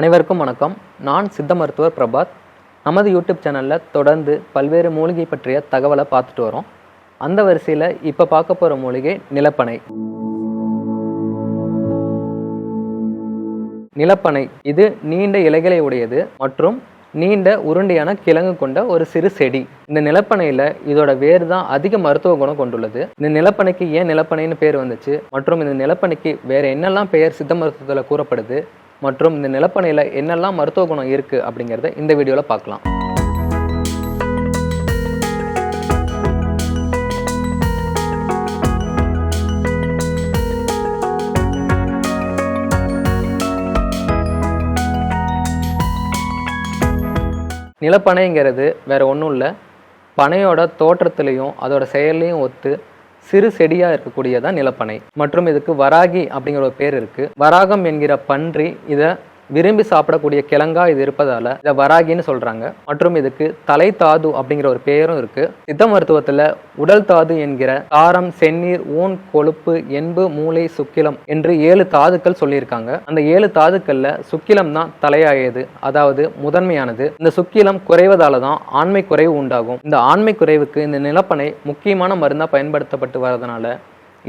அனைவருக்கும் வணக்கம். நான் சித்த மருத்துவர் பிரபாத். நமது யூடியூப் சேனலில் தொடர்ந்து பல்வேறு மூலிகை பற்றிய தகவலை பார்த்துட்டு வரோம். அந்த வரிசையில் இப்போ பார்க்க போகிற மூலிகை நிலப்பனை. நிலப்பனை இது நீண்ட இலைகளை உடையது மற்றும் நீண்ட உருண்டையான கிழங்கு கொண்ட ஒரு சிறு செடி. இந்த நிலப்பனையில் இதோட வேர் தான் அதிக மருத்துவ குணம் கொண்டுள்ளது. இந்த நிலப்பனைக்கு ஏன் நிலப்பனைன்னு பேர் வந்துச்சு? மற்றும் இந்த நிலப்பனைக்கு வேற என்னெல்லாம் பெயர் சித்த மருத்துவத்தில் கூறப்படுது? மற்றும் இந்த நிலப்பனையில் என்னெல்லாம் மருத்துவ குணம் இருக்குது அப்படிங்கிறத இந்த வீடியோவில் பார்க்கலாம். நிலப்பனைங்கிறது வேற ஒன்றும் இல்லை. பனையோட தோற்றத்துலேயும் அதோட செயல்லையும் ஒத்து சிறு செடியாக இருக்கக்கூடியதான் நிலப்பனை. மற்றும் இதுக்கு வராகி அப்படிங்கிற ஒரு பேர் இருக்கு. வராகம் என்கிற பன்றி இதை விரும்பி சாப்பிடக்கூடிய கிழங்கா இது இருப்பதால இதை வராகின்னு சொல்றாங்க. மற்றும் இதுக்கு தலை தாது அப்படிங்கிற ஒரு பெயரும் இருக்கு. சித்த மருத்துவத்துல உடல் தாது என்கிற தாரம் செந்நீர் ஊன் கொழுப்பு எண்பு மூளை சுக்கிலம் என்று ஏழு தாதுக்கள் சொல்லியிருக்காங்க. அந்த ஏழு தாதுக்கள்ல சுக்கிலம் தான் தலையாயது அதாவது முதன்மையானது. இந்த சுக்கிலம் குறைவதால தான் ஆண்மை குறைவு உண்டாகும். இந்த ஆண்மை குறைவுக்கு இந்த நிலப்பனை முக்கியமான மருந்தா பயன்படுத்தப்பட்டு வரதுனால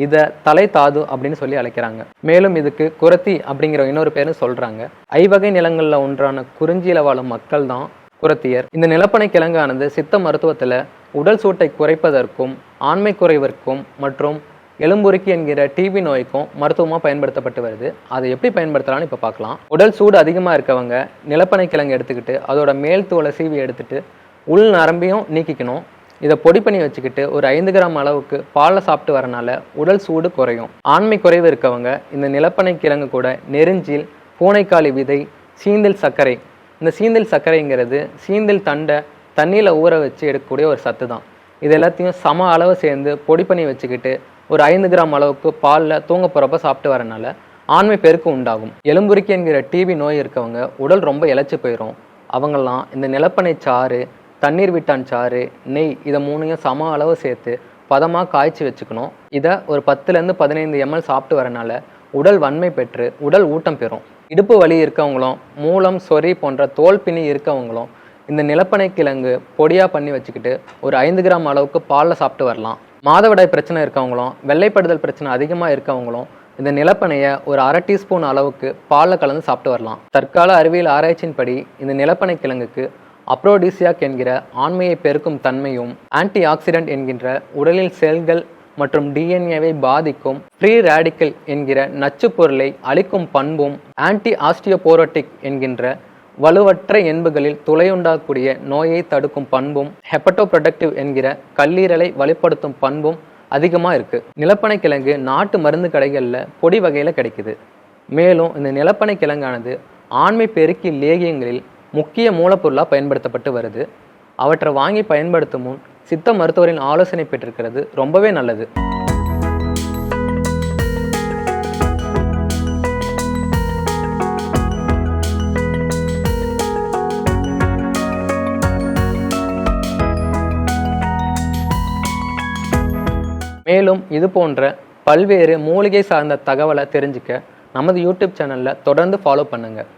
இதை தலை தாது அப்படின்னு சொல்லி அழைக்கிறாங்க. மேலும் இதுக்கு குரத்தி அப்படிங்கிற இன்னொரு பேரும் சொல்றாங்க. ஐவகை நிலங்களில் ஒன்றான குறிஞ்சியில வாழும் மக்கள் தான் குரத்தியர். இந்த நிலப்பனை கிழங்கானது சித்த மருத்துவத்தில் உடல் சூட்டை குறைப்பதற்கும் ஆண்மை குறைவிற்கும் மற்றும் எலும்புருக்கி என்கிற டிபி நோய்க்கும் மருத்துவமாக பயன்படுத்தப்பட்டு வருது. அதை எப்படி பயன்படுத்தலாம்னு இப்போ பார்க்கலாம். உடல் சூடு அதிகமாக இருக்கவங்க நிலப்பனை கிழங்கு எடுத்துக்கிட்டு அதோட மேல் தோலை சீவி எடுத்துட்டு உள் நரம்பையும் நீக்கிக்கணும். இதை பொடி பண்ணி வச்சுக்கிட்டு ஒரு ஐந்து கிராம் அளவுக்கு பாலை சாப்பிட்டு வரனால உடல் சூடு குறையும். ஆண்மை குறைவு இருக்கவங்க இந்த நிலப்பனை கிழங்கு கூட நெருஞ்சில் பூனைக்காளி விதை சீந்தில் சர்க்கரை. இந்த சீந்தில் சர்க்கரைங்கிறது சீந்தில் தண்டை தண்ணியில் ஊற வச்சு எடுக்கக்கூடிய ஒரு சத்து தான். இது எல்லாத்தையும் சம அளவு சேர்ந்து பொடி பண்ணி வச்சுக்கிட்டு ஒரு ஐந்து கிராம் அளவுக்கு பாலில் தூங்க போகிறப்ப சாப்பிட்டு வரனால ஆண்மை பெருக்கு உண்டாகும். எலும்புருக்கி என்கிற டிபி நோய் இருக்கவங்க உடல் ரொம்ப இழைச்சி போயிடும் அவங்கெல்லாம் இந்த நிலப்பனை சாறு தண்ணீர் விட்டான் சாறு நெய் இதை மூணையும் சம அளவு சேர்த்து பதமாக காய்ச்சி வச்சுக்கணும். இதை ஒரு பத்துலேருந்து பதினைந்து எம்எல் சாப்பிட்டு வரனால உடல் வன்மை பெற்று உடல் ஊட்டம் பெறும். இடுப்பு வலி இருக்கவங்களும் மூலம் சொறி போன்ற தோல் பிணி இருக்கவங்களும் இந்த நிலப்பனை கிழங்கு பொடியாக பண்ணி வச்சுக்கிட்டு ஒரு ஐந்து கிராம் அளவுக்கு பாலில் சாப்பிட்டு வரலாம். மாதவிடாய் பிரச்சனை இருக்கவங்களும் வெள்ளைப்படுதல் பிரச்சனை அதிகமாக இருக்கவங்களும் இந்த நிலப்பனையை ஒரு அரை டீஸ்பூன் அளவுக்கு பாலில் கலந்து சாப்பிட்டு வரலாம். தற்கால அறிவியல் ஆராய்ச்சியின்படி இந்த நிலப்பனை கிழங்குக்கு அப்ரோடிசியாக் என்கிற ஆண்மையை பெருக்கும் தன்மையும் ஆன்டி ஆக்சிடென்ட் என்கின்ற உடலில் செல்கள் மற்றும் டிஎன்ஏவை பாதிக்கும் ஃப்ரீ ரேடிக்கல் என்கிற நச்சு பொருளை அளிக்கும் பண்பும் ஆன்டி ஆஸ்டியோபோரோட்டிக் என்கின்ற வலுவற்ற எண்புகளில் துளையுண்டாகக்கூடிய நோயை தடுக்கும் பண்பும் ஹெப்படோ ப்ரொடக்டிவ் என்கிற கல்லீரலை வலுப்படுத்தும் பண்பும் அதிகமாக இருக்குது நிலப்பனை கிழங்கு நாட்டு மருந்து கடைகளில் பொடி வகையில் கிடைக்குது. மேலும் இந்த நிலப்பனை கிழங்கானது ஆண்மை பெருக்கி லேகியங்களில் முக்கிய மூலப்பொருளாக பயன்படுத்தப்பட்டு வருது. அவற்றை வாங்கி பயன்படுத்தும் முன் சித்த மருத்துவரின் ஆலோசனை பெற்றிருக்கிறது. ரொம்பவே நல்லது. மேலும் இது போன்ற பல்வேறு மூலிகை சார்ந்த தகவலை தெரிஞ்சுக்க நமது யூடியூப் சேனலில் தொடர்ந்து ஃபாலோ பண்ணுங்கள்